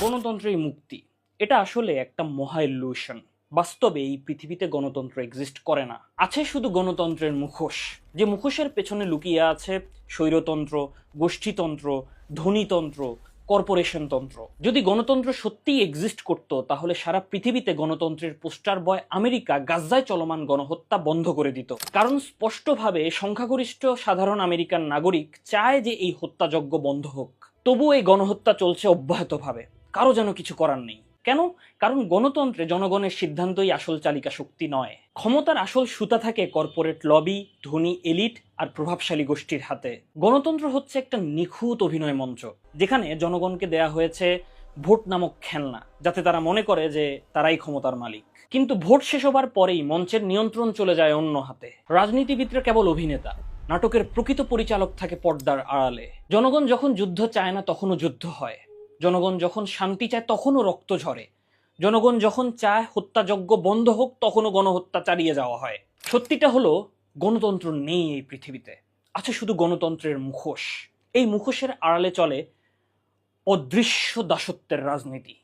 গণতন্ত্রের মুক্তি। এটা আসলে একটা মহা ইলিউশন বাস্তবে এই পৃথিবীতে গণতন্ত্র এক্সিস্ট করে না। আছে শুধু গণতন্ত্রের মুখোশ। যে মুখোশের পেছনে লুকিয়ে আছে স্বৈরতন্ত্র, গোষ্ঠীতন্ত্র, ধনীতন্ত্র কর্পোরেশন তন্ত্র। যদি গণতন্ত্র সত্যিই এক্সিস্ট করত, তাহলে সারা পৃথিবীতে গণতন্ত্রের পোস্টার বয় আমেরিকা গাজ্জায় চলমান গণহত্যা বন্ধ করে দিত। কারণ স্পষ্টভাবে সংখ্যাগরিষ্ঠ সাধারণ আমেরিকান নাগরিক চায় যে এই হত্যাযজ্ঞ বন্ধ হোক। তবু এই গণহত্যা চলছে অব্যাহতভাবে। কারও যেন কিছু করার নেই। কেন? কারণ গণতন্ত্রে জনগণের সিদ্ধান্তই আসল চালিকা শক্তি নয়। ক্ষমতার আসল সুতা থাকে কর্পোরেট লবি, ধনী এলিট আর প্রভাবশালী গোষ্ঠীর হাতে। গণতন্ত্র হচ্ছে একটা নিখুঁত অভিনয় মঞ্চ, যেখানে জনগণকে দেয়া হয়েছে ভোট নামক খেলনা, যাতে তারা মনে করে যে তারাই ক্ষমতার মালিক। কিন্তু ভোট শেষ হবার পরেই মঞ্চের নিয়ন্ত্রণ চলে যায় অন্য হাতে। রাজনীতিবিদরা কেবল অভিনেতা, নাটকের প্রকৃত পরিচালক থাকে পর্দার আড়ালে। জনগণ যখন যুদ্ধ চায় না, তখনও যুদ্ধ হয়। জনগণ যখন শান্তি চায়, তখনও রক্ত ঝরে। জনগণ যখন চায় হত্যাযজ্ঞ বন্ধ হোক, তখনও গণহত্যা চালিয়ে যাওয়া হয়। সত্যিটা হলো, গণতন্ত্র নেই এই পৃথিবীতে। আছে শুধু গণতন্ত্রের মুখোশ। এই মুখোশের আড়ালে চলে অদৃশ্য দাসত্বের রাজনীতি।